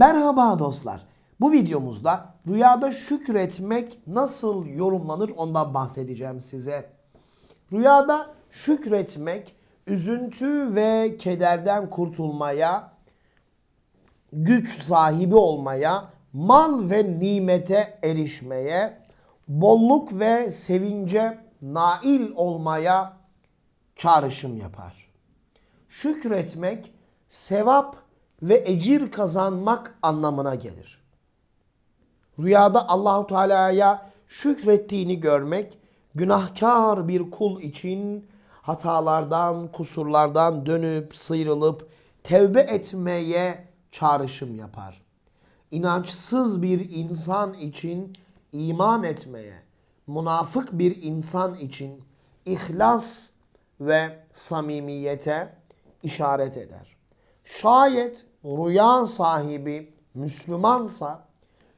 Merhaba dostlar. Bu videomuzda rüyada şükretmek nasıl yorumlanır ondan bahsedeceğim size. Rüyada şükretmek üzüntü ve kederden kurtulmaya, güç sahibi olmaya, mal ve nimete erişmeye, bolluk ve sevince nail olmaya çağrışım yapar. Şükretmek sevap ve ecir kazanmak anlamına gelir. Rüyada Allahu Teala'ya şükrettiğini görmek günahkar bir kul için hatalardan, kusurlardan dönüp sıyrılıp tevbe etmeye çağrışım yapar. İnançsız bir insan için iman etmeye, münafık bir insan için ihlas ve samimiyete işaret eder. Şayet rüya sahibi Müslümansa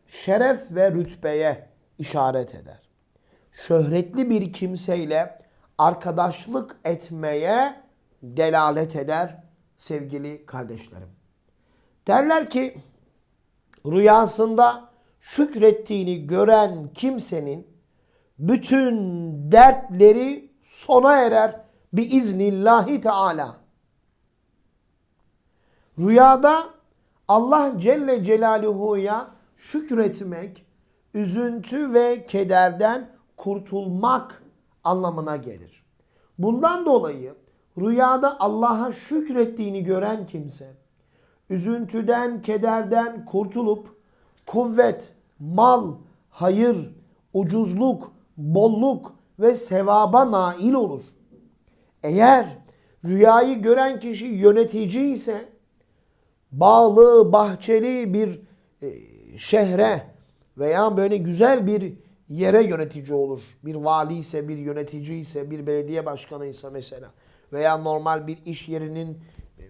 şeref ve rütbeye işaret eder. Şöhretli bir kimseyle arkadaşlık etmeye delalet eder sevgili kardeşlerim. Derler ki rüyasında şükrettiğini gören kimsenin bütün dertleri sona erer biiznillahi teala. Rüyada Allah Celle Celaluhu'ya şükretmek, üzüntü ve kederden kurtulmak anlamına gelir. Bundan dolayı rüyada Allah'a şükrettiğini gören kimse, üzüntüden, kederden kurtulup kuvvet, mal, hayır, ucuzluk, bolluk ve sevaba nail olur. Eğer rüyayı gören kişi yönetici ise bağlı, bahçeli bir e, şehre veya böyle güzel bir yere yönetici olur. Bir vali ise, bir yönetici ise, bir belediye başkanı ise mesela veya normal bir iş yerinin e,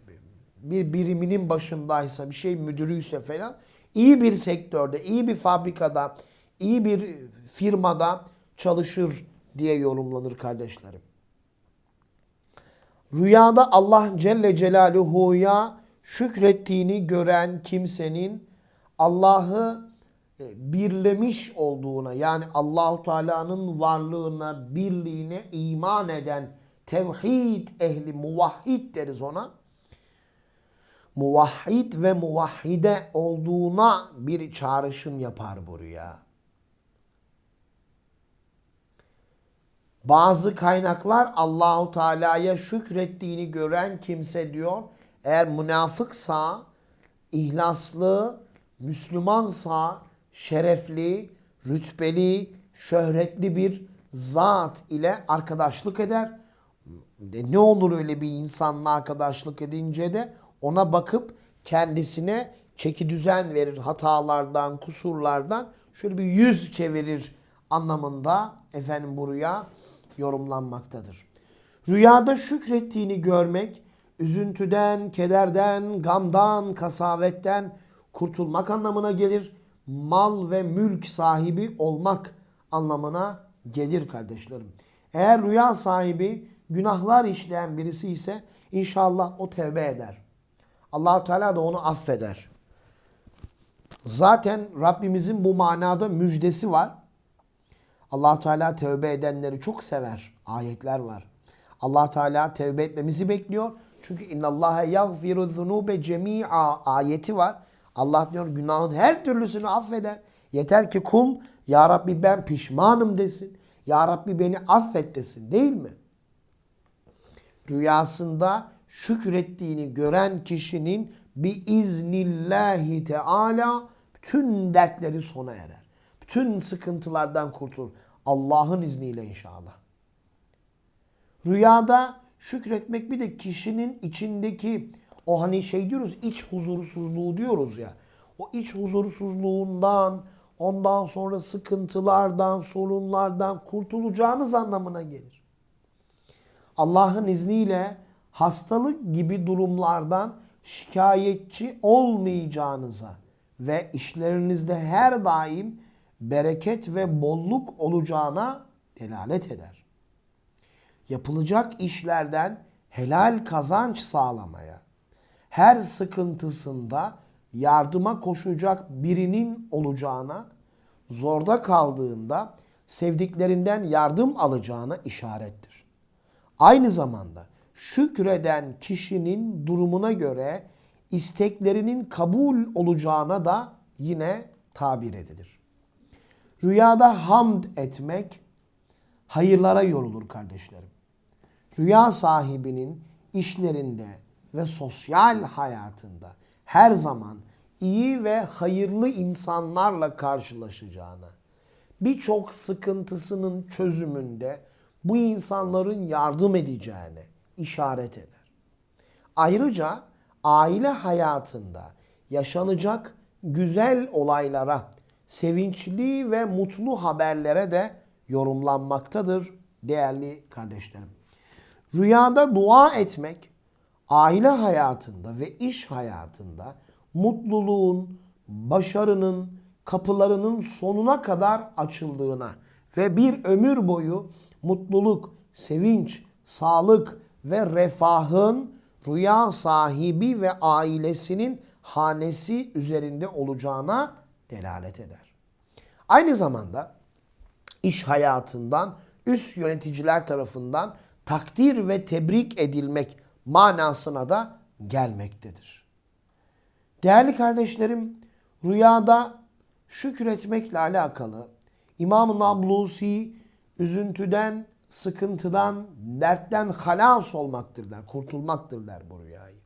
bir biriminin başındaysa, bir şey müdürüyse falan iyi bir sektörde, iyi bir fabrikada, iyi bir firmada çalışır diye yorumlanır kardeşlerim. Rüyada Allah Celle Celaluhu'ya şükrettiğini gören kimsenin Allah'ı e, birlemiş olduğuna yani Allahu Teala'nın varlığına, birliğine iman eden tevhid ehli muvahhid deriz ona. Muvahhid ve muvahhide olduğuna bir çağrışım yapar bu rüya. Bazı kaynaklar Allahu Teala'ya şükrettiğini gören kimse diyor eğer münafıksa, ihlaslı, Müslümansa, şerefli, rütbeli, şöhretli bir zat ile arkadaşlık eder. Ne olur öyle bir insanla arkadaşlık edince de ona bakıp kendisine çeki düzen verir hatalardan, kusurlardan şöyle bir yüz çevirir anlamında efendim bu rüya yorumlanmaktadır. Rüyada şükrettiğini görmek üzüntüden, kederden, gamdan, kasavetten kurtulmak anlamına gelir. Mal ve mülk sahibi olmak anlamına gelir kardeşlerim. Eğer rüya sahibi günahlar işleyen birisi ise inşallah o tevbe eder. allah Teala da onu affeder. Zaten Rabbimizin bu manada müjdesi var. allah Teala tevbe edenleri çok sever. Ayetler var. allah Teala tevbe etmemizi bekliyor. Çünkü innallaha yaghfiru zunube cemi'a ayeti var. Allah diyor günahın her türlüsünü affeder. Yeter ki kul ya Rabbi ben pişmanım desin. Ya Rabbi beni affet desin değil mi? Rüyasında şükrettiğini gören kişinin bir iznillahi teala bütün dertleri sona erer. Bütün sıkıntılardan kurtulur. Allah'ın izniyle inşallah. Rüyada şükretmek bir de kişinin içindeki o hani şey diyoruz iç huzursuzluğu diyoruz ya. O iç huzursuzluğundan ondan sonra sıkıntılardan, sorunlardan kurtulacağınız anlamına gelir. Allah'ın izniyle hastalık gibi durumlardan şikayetçi olmayacağınıza ve işlerinizde her daim bereket ve bolluk olacağına delalet eder. Yapılacak işlerden helal kazanç sağlamaya, her sıkıntısında yardıma koşacak birinin olacağına, zorda kaldığında sevdiklerinden yardım alacağına işarettir. Aynı zamanda şükreden kişinin durumuna göre isteklerinin kabul olacağına da yine tabir edilir. Rüyada hamd etmek hayırlara yorulur kardeşlerim. Rüya sahibinin işlerinde ve sosyal hayatında her zaman iyi ve hayırlı insanlarla karşılaşacağına, birçok sıkıntısının çözümünde bu insanların yardım edeceğine işaret eder. Ayrıca aile hayatında yaşanacak güzel olaylara, sevinçli ve mutlu haberlere de yorumlanmaktadır değerli kardeşlerim. Rüyada dua etmek aile hayatında ve iş hayatında mutluluğun, başarının kapılarının sonuna kadar açıldığına ve bir ömür boyu mutluluk, sevinç, sağlık ve refahın rüya sahibi ve ailesinin hanesi üzerinde olacağına delalet eder. Aynı zamanda iş hayatından üst yöneticiler tarafından takdir ve tebrik edilmek manasına da gelmektedir. Değerli kardeşlerim, rüyada şükretmekle alakalı İmam-ı Nablusi üzüntüden, sıkıntıdan, dertten halas olmaktır der bu rüyayı.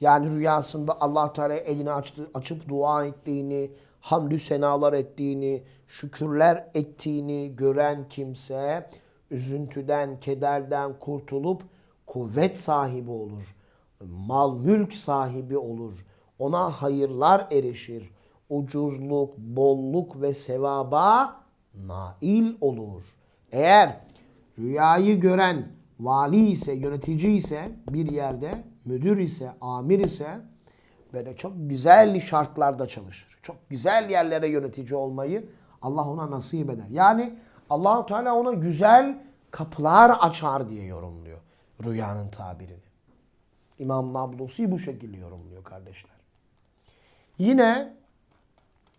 Yani rüyasında allah Teala elini açtı, açıp dua ettiğini, hamdü senalar ettiğini, şükürler ettiğini gören kimse üzüntüden, kederden kurtulup kuvvet sahibi olur. Mal, mülk sahibi olur. Ona hayırlar erişir. Ucuzluk, bolluk ve sevaba nail olur. Eğer rüyayı gören vali ise, yönetici ise bir yerde, müdür ise, amir ise böyle çok güzel şartlarda çalışır. Çok güzel yerlere yönetici olmayı Allah ona nasip eder. Yani Allahu Teala ona güzel kapılar açar diye yorumluyor rüyanın tabirini. İmam Nablusi bu şekilde yorumluyor kardeşler. Yine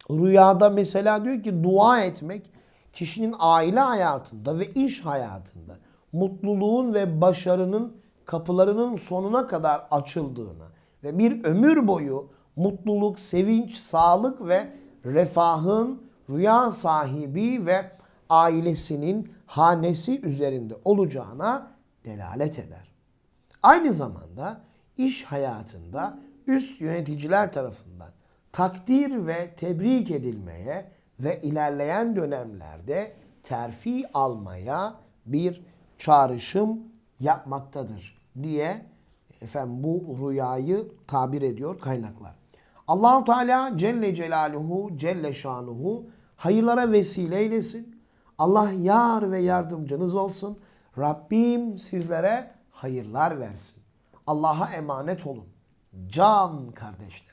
rüyada mesela diyor ki dua etmek kişinin aile hayatında ve iş hayatında mutluluğun ve başarının kapılarının sonuna kadar açıldığını ve bir ömür boyu mutluluk, sevinç, sağlık ve refahın rüya sahibi ve ailesinin hanesi üzerinde olacağına delalet eder. Aynı zamanda iş hayatında üst yöneticiler tarafından takdir ve tebrik edilmeye ve ilerleyen dönemlerde terfi almaya bir çağrışım yapmaktadır diye efendim bu rüyayı tabir ediyor kaynaklar. Allahu Teala Celle Celaluhu Celle Şanuhu hayırlara vesile eylesin. Allah yar ve yardımcınız olsun. Rabbim sizlere hayırlar versin. Allah'a emanet olun. Can kardeşlerim.